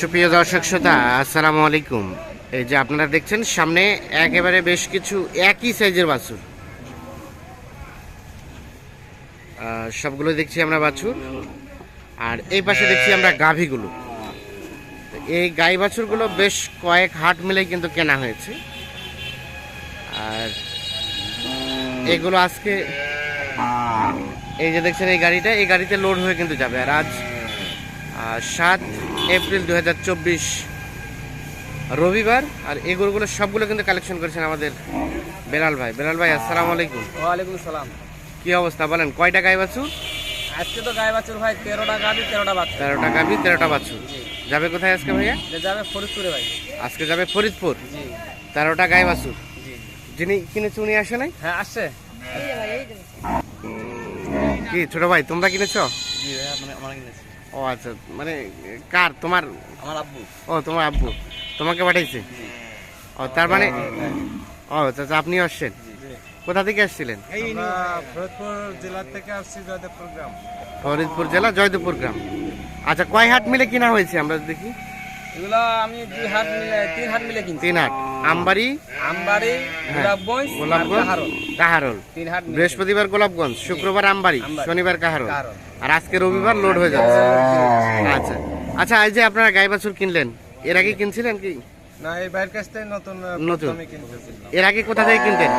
সুপ্রিয় দর্শক শ্রোতা, আসসালামু আলাইকুম। এই যে আপনারা দেখছেন, সামনে একেবারে বেশ কিছু একই সাইজের বাছুর। সবগুলো দেখছি আমরা বাছুর, আর এই পাশে দেখছি আমরা গাভীগুলো। এই গাই বাছুরগুলো বেশ কয়েক হাট মিলে কিন্তু কেনা হয়েছে। আর এগুলো আজকে, এই যে দেখছেন এই গাড়িটা, এই গাড়িতে লোড হয়ে কিন্তু যাবে। আর আজ সাত এপ্রিল দু হাজার চব্বিশ। রবিবার আর এই গরুগুলো সবগুলো কিন্তু কালেকশন করেছেন আমাদের বেলাল ভাই। বেলাল ভাই আসসালামু আলাইকুম। ওয়ালাইকুম সালাম। কি অবস্থা বলেন কয়টা গাই বাছু আজকে তো গায়ে বাছুর ভাই তেরোটা গাবি তেরোটা বাচ্চা তেরোটা গাভি তেরোটা বাছু যাবে কোথায় আজকে ভাইয়া? যাবে ফরিদপুরে ভাই। আজকে যাবে ফরিদপুর? তেরোটা গাই বাছু জি। যিনি কিনেছে উনি আসে নাই? হ্যাঁ আসছে। কি ছোট ভাই তোমরা কিনেছো জি ভাই মানে আমার কিনেছি ও আচ্ছা মানে কার তোমার? আমার আব্বু। ও তোমার আব্বু। তোমাকে পাঠাইছে? ও তার মানে ও আচ্ছা আপনি আসছেন? কোথা থেকে আসছিলেন? আমরা ফরিদপুর জেলা থেকে আসছি জয়দেবপুর গ্রাম। ফরিদপুর জেলা জয়দেবপুর গ্রাম। আচ্ছা কয় হাট মিলে কিনা হয়েছে আমরা দেখি। এগুলো আমি দুই হাত মিলে তিন হাত মিলে কিনছি। তিন হাট আমবাড়ি? আমবাড়ি গোলাপগঞ্জ গোলাপগঞ্জ? কাহারল। তিন হাত বৃহস্পতিবার গোলাপগঞ্জ শুক্রবার আমবাড়ি। শনিবার কাহারল। কাহারল। আর আজকে রবিবার লোড হয়ে যাচ্ছে। আচ্ছা। আচ্ছা এই যে আপনারা গাই বাছুর কিনলেন এর আগে কিনছিলেন কি? না এই বাইরের কাছ থেকে নতুন নতুন। আমি এর আগে কোথা থেকে কিনতেন?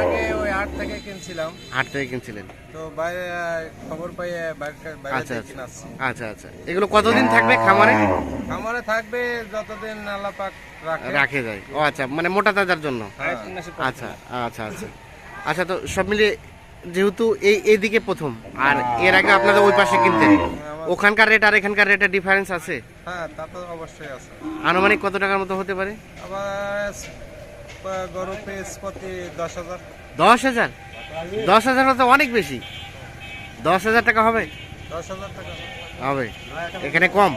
আগে ওই হাট থেকে কিনছিলাম। হাট থেকে কিনছিলেন। তো বাইরে খবর পাই বাইরে বাইরে আচ্ছা থেকে আচ্ছা। আচ্ছা আচ্ছা। এগুলো কতদিন থাকবে খামারে? আমারে থাকবে যতদিন আল্লাহ পাক রাখে। রাখে যায়। ও আচ্ছা মানে মোটা তাজার জন্য? হ্যাঁ। মাসে আচ্ছা আচ্ছা আচ্ছা। আচ্ছা তো সব মিলিয়ে যেহেতু এই এইদিকে প্রথম আর এর আগে আপনাদের ওই পাশে কিনতেন? ওখানকার রেট আর এখানকার রেটের ডিফারেন্স আছে? হ্যাঁ তা তো অবশ্যই আছে। আনুমানিক কত টাকার মতো হতে পারে? আবার গরু পিস প্রতি দশ হাজার। দশ হাজার? দশ হাজার তো অনেক বেশি। দশ হাজার টাকা হবে? দশ হাজার টাকা। হবে। এখানে কম।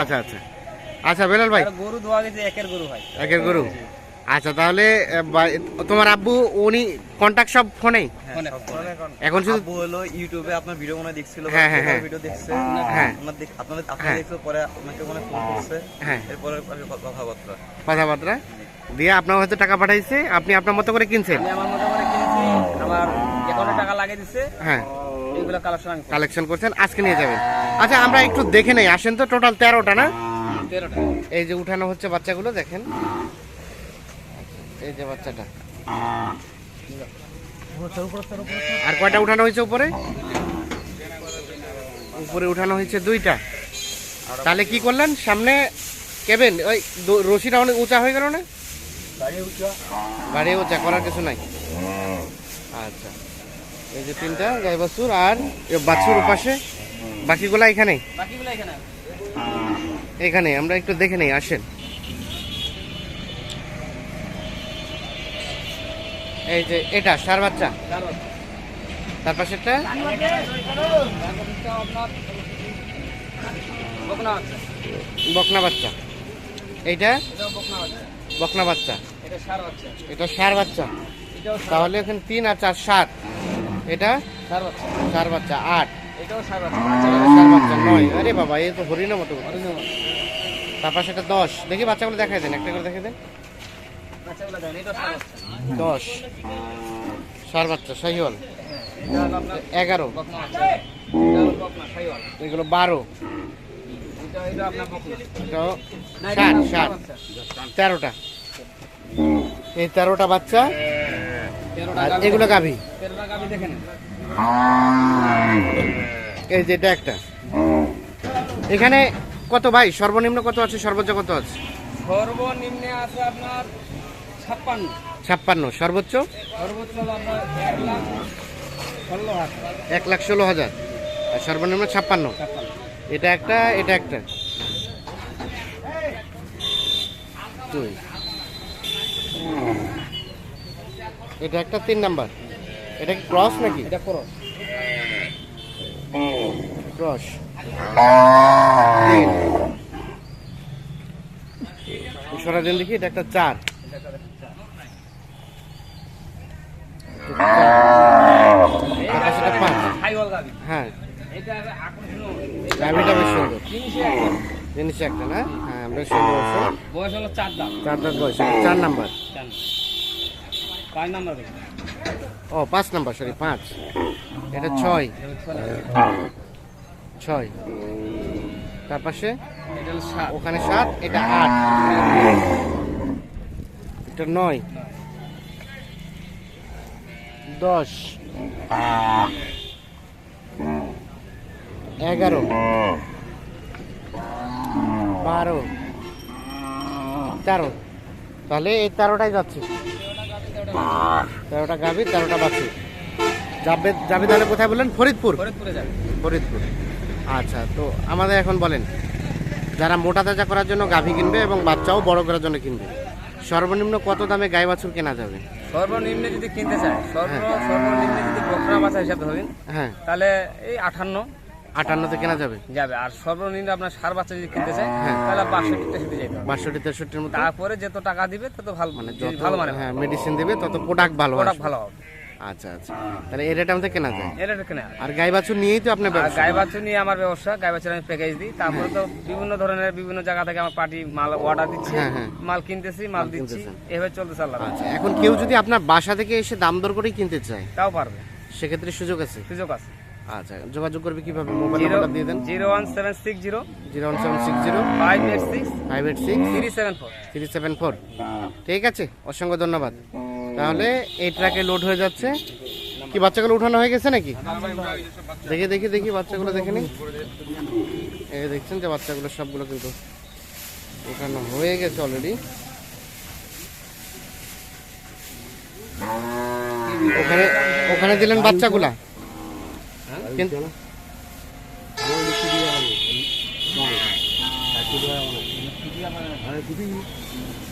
আচ্ছা আচ্ছা। আচ্ছা বেলাল ভাই। গরু দোয়া গেছে একের গরু ভাই। একের গরু? আচ্ছা তাহলে তোমার আব্বু উনি কন্ট্যাক্ট সব ফোনে অনেক। এখন শুধু আব্বু হলো ইউটিউবে আপনার ভিডিও মনে হয় দেখছিল হ্যাঁ, হ্যাঁ, হ্যাঁ। ভিডিও দেখছে হ্যাঁ। আপনাদের হ্যাঁ। আপনার দেখছে পরে আপনাকে মনে ফোন করছে। হ্যাঁ। এরপরে পরে কথাবার্তা। কথাবার্তা? দিয়ে আপনার হয়তো টাকা পাঠাইছে আপনি আপনার মতো করে কিনছেন? আমি আমার মতো করে কিনছি আমার একাউন্টে টাকা লাগিয়ে দিচ্ছে হ্যাঁ। এইগুলো কালেকশন কালেকশন করছেন আজকে নিয়ে যাবেন। আচ্ছা আমরা একটু দেখে নেই আসেন তো টোটাল তেরোটা না? তেরোটা। এই যে উঠানো হচ্ছে বাচ্চাগুলো দেখেন। এই যে বাচ্চাটা। আর কয়টা উঠানো হয়েছে উপরে? উপরে উঠানো হয়েছে দুইটা। তাহলে কি করলেন? সামনে কেবেন? ওই দ- রশিটা অনেক উঁচা হয়ে গেল না? বাড়ি উঁচা করার কিছু নাই। আচ্ছা। এই যে তিনটা গাই বাছুর আর বাছুর পাশে। বাকিগুলা এখানে বাকিগুলো এখানে। এখানে আমরা একটু দেখে নেই আসেন। এই যে এটা, সার বাচ্চা। তার পাশেরটা? বকনা বাচ্চা। এইটা? বকনা বাচ্চা। এটা সার বাচ্চা। তাহলে এখানে তিন আর চার সাত এটা? সার বাচ্চা, আট। বাচ্চা নয়। আরে বাবা এই তো হরিণের মতো। তার পাশে এটা দশ। দেখি বাচ্চাগুলো দেখাই দেন, একটা করে দেখাই দেন বাচ্চাগুলো দেন এটাও সার বাচ্চা দশ। সার বাচ্চা সাহিওয়াল। এগারো। এগুলো বারো। ষাট ষাট। তেরোটা। এই তেরোটা বাচ্চা এগুলো। গাভী। এই যে এটা একটা। এখানে কত ভাই? সর্বনিম্ন কত আছে? সর্বোচ্চ কত আছে? সর্বনিম্নে আছে আপনার ছাপ্পান্ন। ছাপ্পান্ন। সর্বোচ্চ? এক লাখ ষোলো হাজার। আর সর্বনিম্ন ছাপ্পান্ন। এটা একটা এটা একটা। দুই। এটা একটা তিন নাম্বার। এটা কি ক্রস নাকি? এটা করো ক্রস। সরা দেন দেখি এটা একটা চার এটা পাশেটা পাঁচ হাইওয়াল গাভী হ্যাঁ গাভিটা বেশ সুন্দর একটা না হ্যাঁ চার দাম ও পাঁচ নাম্বার সরি পাঁচ এটা ছয় ছয় তার পাশে ওখানে সাত এটা আট এটা নয়। দশ। এগারো। বারো। তেরো। তাহলে এই তেরোটাই যাচ্ছে। তেরোটা গাভি তেরোটা বাছুর। যাবে যাবে তাহলে কোথায় বললেন? ফরিদপুর। ফরিদপুরে ফরিদপুর। আচ্ছা তো আমাদের এখন বলেন যারা মোটা তাজা করার জন্য গাভী কিনবে এবং বাচ্চাও বড় করার জন্য কিনবে সর্বনিম্ন কত দামে গাই বাছুর কেনা যাবে? সর্বনিম্ন যদি কিনতে চায় সর্ব সর্বনিম্ন যদি বকরা বাচ্চা হিসাবে ধরেন হ্যাঁ। তাহলে এই আঠান্ন আটান্নতে কেনা যাবে? যাবে। আর সর্বনিম্ন আপনার সার বাচ্চা যদি কিনতে চায় হ্যাঁ। তাহলে বাষট্টি তেষট্টি যেতে হবে। বাষট্টি তেষট্টির মতো? তারপরে যত টাকা দিবে তত ভালো মানে যত ভালো মানে হ্যাঁ মেডিসিন দিবে তত প্রোডাক্ট ভালো প্রোডাক্ট ভালো হবে। আচ্ছা আচ্ছা। তাহলে এই রেটে আমাদের কেনা যায়? এটা কেনা আর গাই বাছুর নিয়েই তো আপনার ব্যবসা। গাই বাছুর নিয়ে আমার ব্যবসা গাই বাছুর আমি প্যাকেজ দিই। তারপরে তো বিভিন্ন ধরনের বিভিন্ন জায়গা থেকে আমার পার্টি মাল অর্ডার দিচ্ছে। হ্যাঁ, হ্যাঁ। মাল কিনতেছি মাল দিচ্ছি। এভাবে চলতেছে আল্লাহ আচ্ছা এখন কেউ যদি আপনার বাসা থেকে এসে দাম দর করেই কিনতে চায় তাও পারবে। সেক্ষেত্রে সুযোগ আছে? সুযোগ আছে। আচ্ছা যোগাযোগ করবে কীভাবে? মোবাইল নাম্বারটা দিয়ে দেন। Zero one seven six zero. Zero one seven six zero. Five eight five eight six. Three seven four. Three seven four. ঠিক আছে অসংখ্য ধন্যবাদ। তাহলে এই ট্রাকে লোড হয়ে যাচ্ছে। কি বাচ্চাগুলো উঠানো হয়ে গেছে নাকি? দেখে দেখি দেখি বাচ্চাগুলো দেখে নি। এই দেখছেন যে বাচ্চাগুলো সবগুলো কিন্তু উঠানো হয়ে গেছে অলরেডি ওখানে ওখানে দিলেন বাচ্চাগুলা। কিন্তু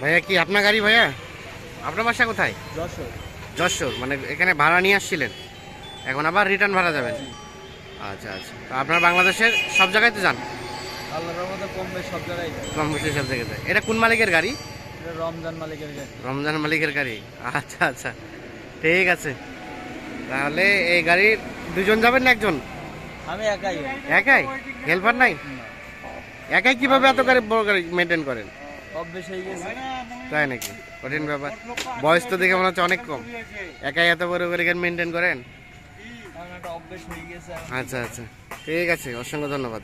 ভাইয়া কি আপনার গাড়ি ভাইয়া? আপনার বাসা কোথায়? যশোর। যশোর মানে এখানে ভাড়া নিয়ে আসছিলেন? এখন আবার রিটার্ন ভাড়া যাবেন আচ্ছা আচ্ছা। তো আপনার বাংলাদেশের সব জায়গায় তো যান? কম সব জায়গায় কম বেশি সব জায়গায় এটা কোন মালিকের গাড়ি? এটা রমজান মালিকের গাড়ি। রমজান মালিকের গাড়ি। আচ্ছা আচ্ছা। ঠিক আছে। তাহলে এই গাড়ির দুজন যাবেন না একজন? আমি একাই। একাই? হেল্পার নাই? একাই কীভাবে এত গাড়ি বড় গাড়ি মেনটেন করেন? তাই নাকি? কঠিন ব্যাপার। বয়স তো দেখে মনে হচ্ছে অনেক কম। একাই এত বড় করে গাড়ি মেনটেন করেন? আচ্ছা আচ্ছা। ঠিক আছে অসংখ্য ধন্যবাদ।